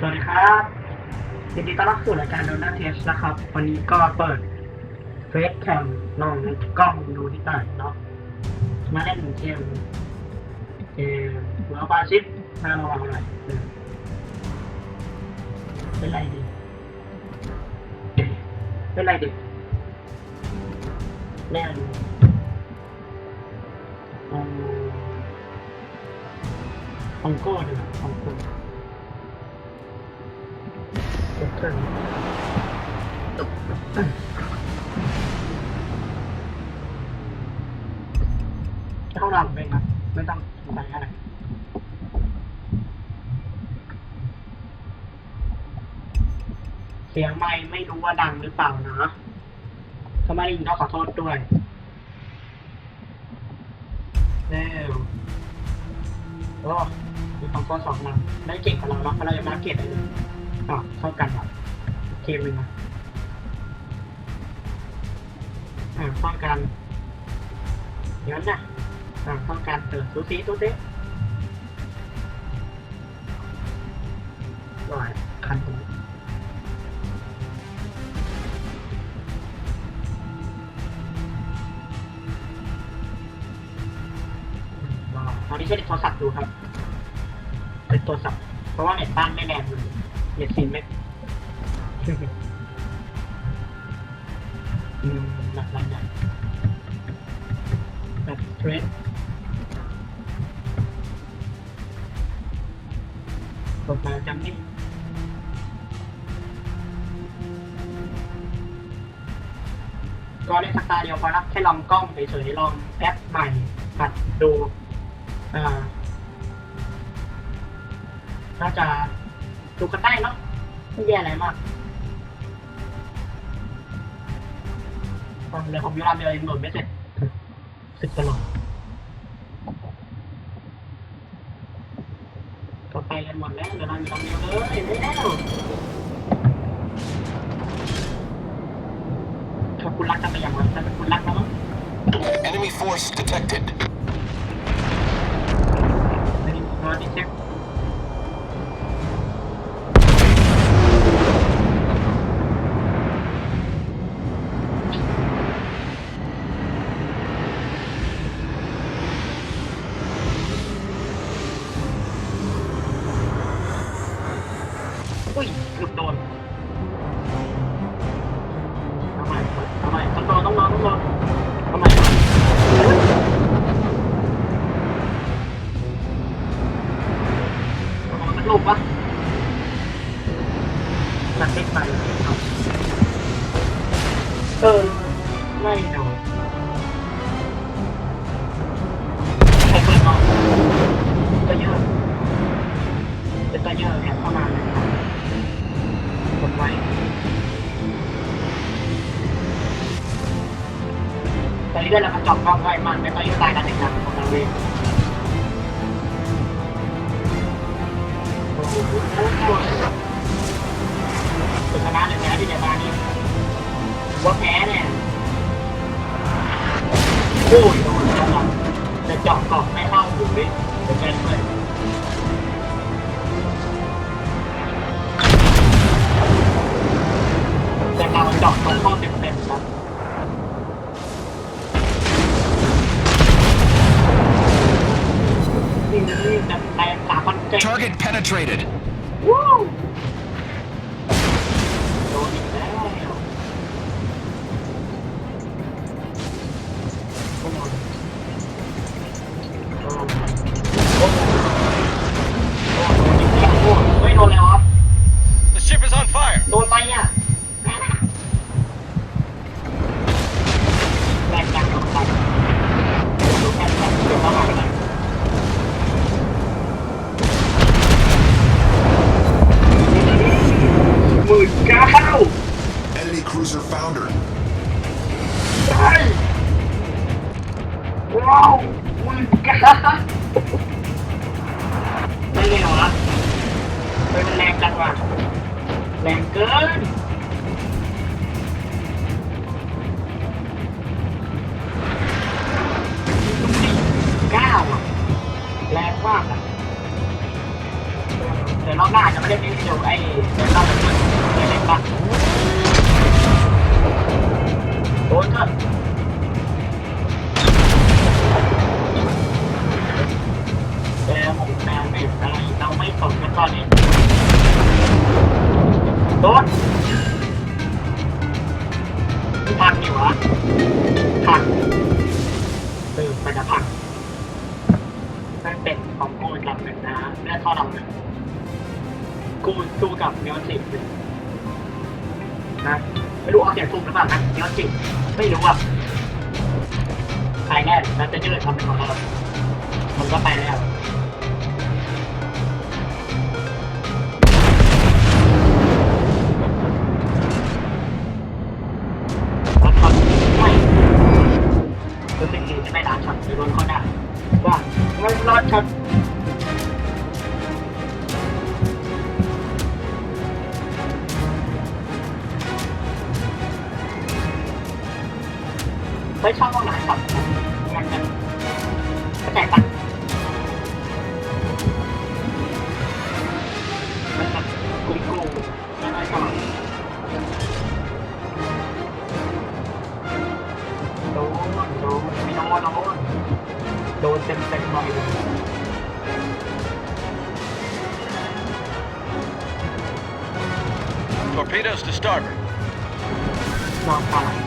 สวัสดีครับยินดีต้อนรับสู่รายการโดนัทเทสนะครับ วันนี้ก็เปิดเฟซแคมลองกล้องดูที่ต่างเนาะมาเล่นเกมเกมหัวปลาชิปมาระวังหน่อยเออเป็นไรดีเป็นไรดีแน่นอืมองโก้ดีกว่าองโก้ ห้องนอนผมเองครับไม่ต้องใส่อะไรเสียงไม่ไม่รู้ว่าดังหรือเปล่านะถ้าไม่ได้ยินก็ขอโทษด้วยเร็วโอ้มีของตัวสองมาได้เก่งกว่าเราเนาะเพราะเรายังไม่เก่งเลย อ๋อเท่ากันครับเกมหนึ่งนะอ่าเท่ากันเดี๋ยวนะอ่าเท่ากันเออสูสีสูสีลอยคันตรงนี้ลองตอนนี้ใช้โทรศัพท์ดูครับ เป็นโทรศัพท์เพราะว่าเน็ตบ้านไม่แรงเลย เน็ตซิมไหม่อืมหนักหนักหนักแบบเทรดกดมาจำนี่ก็ได้สักตาเดียวพอละแค่ลองกล้องเฉยๆลองแอปใหม่หัดดูอ่าน่าจะ ดูกันได้เนาะไม่แย่อะไรมากเลยผมยูรามเดียวเองโหลดไม่เสร็จสึกตลอดก็ไปกันหมดแล้วเดี๋ยวเราอยู่ตรงเดียวเลยไม่แล้วถ้าคุณรักกันไปอย่างไรแต่เป็นคุณรักแล้วมั้ง Enemy force detected. อันนี้ ตัดเล็กไปเอาเออ ไม่โดนใครเปิดออกก็เยอะเป็นตัวเยอะแอบเข้ามาเลยครับกดไว้ตอนนี้ด้วยเรามาจอบกล้องไว้มันไม่ต้องยืดตายกันหนึ่งนะของเราเองโอ้โห สุดชนะเลยนะที่เดบานี่ว่าแพ้เนี่ยโอ้ยโดนแล้วอะจะเจาะกล่องไม่เข้าหูเลยจะเป็นเลยแต่เราเจาะตรงข้อเต็มๆครับนี่นี่แต่แต่สามพันเจ็ด Target penetrated. มากอะเดี๋ยวรอบหน้าจะไม่ได้มีวิดีโอไอ้เดี๋ยวเราจะช่วยเล็กๆบ้างโดนเถอะเออผมแมไม่อะไรเราไม่สนกันตอนนี้โดนพังอยู่วะพังเออมันจะพังไม่เป็น ของกูลำหนึ่งนะฮะแม่ท่อลำหนึ่งกูสู้กับเนื้อสิบนะไม่รู้เอาเสียงถูกหรือเปล่านะเนื้อสิบไม่รู้อะใครแน่แล้วจะยืดทำเป็นของเรามันก็ไปแล้ว ไม่ชอบว่าร้านช็อตมันจะเข้าใจปะมันแบบกลุ่มๆไม่ค่อยชอบโดนโดนไม่โดนโดนโดนเต็มเต็มๆเลย Torpedoes to starboard. นอ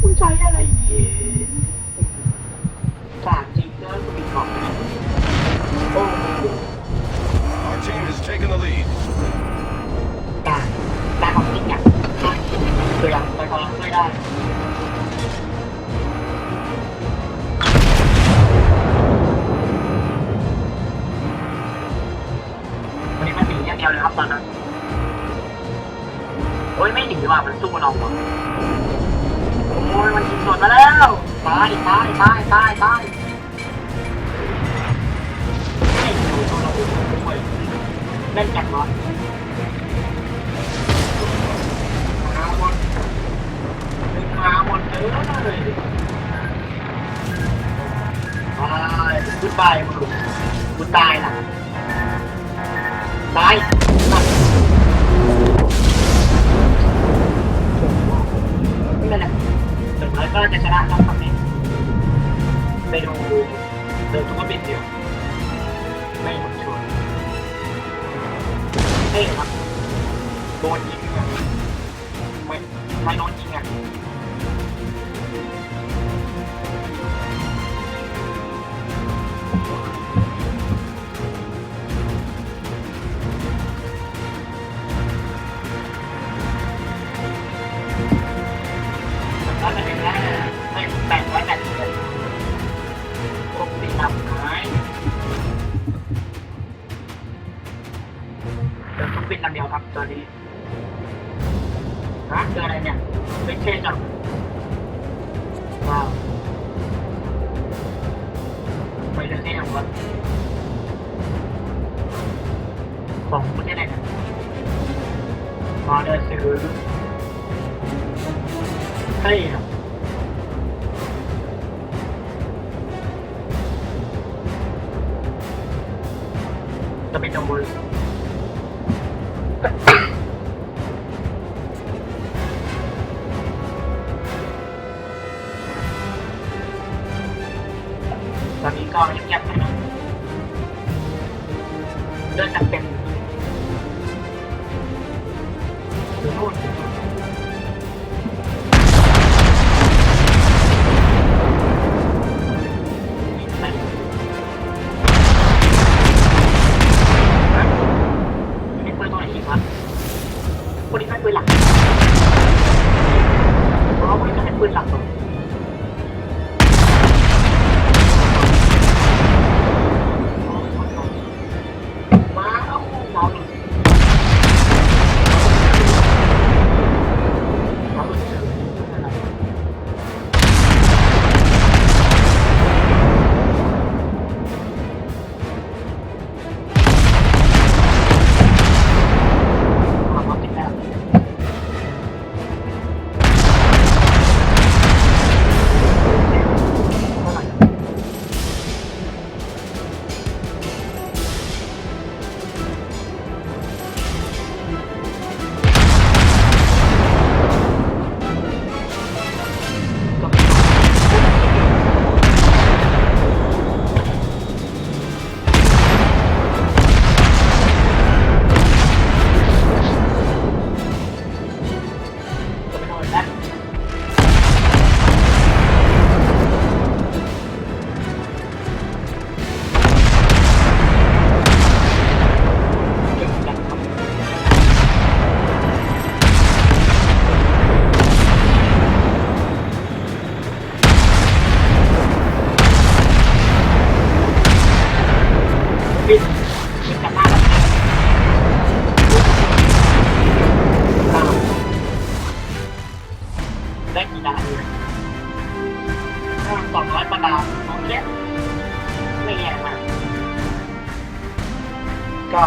คุณใช้อะไรยิงสาดจริงนะคุณมีของโอ้ Our team has taken the lead. ตายตายของจริงอะคือยังไปของไม่ได้ อะมันสู้เราอะโอ้ยมันยิงสวนมาแล้วตายตายตายตายตายไม่ดูตัวเราด้วยแม่นจังวะ ไปดูเดินทุกคนปิดเดียว ไม่หมดชวนเฮ้ยครับ โดนยิงอะไม่ไม่โดนยิงอะ วะของมันได้ไหนะมาเดินซื้อใช่ครับจะเป็นจังหวะตอนนี้ก็เงียบ บินบินกลับหน้าแล้วอ้าวได้กี่ดาวเลยสองร้อยกว่าดาวโอเคไม่แย่มากก็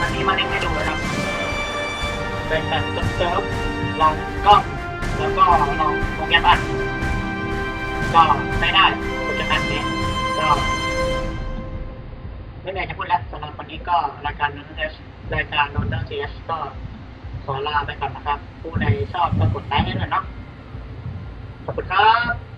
อันนี้มาเล่นให้ดูนะครับเป็นแบบเซิร์ฟลองกล้องแล้วก็ลองโปรแกรมอัดก็ไม่ได้โปรแกรมอัดนี้ก็ ไม่มีอะไรจะพูดแล้วสำหรับวันนี้ก็รายการนนเทสรายการนนเทสก็ขอลาไปก่อนนะครับ ผู้ใดชอบก็กดไลค์ให้หน่อยเนาะขอบคุณครับ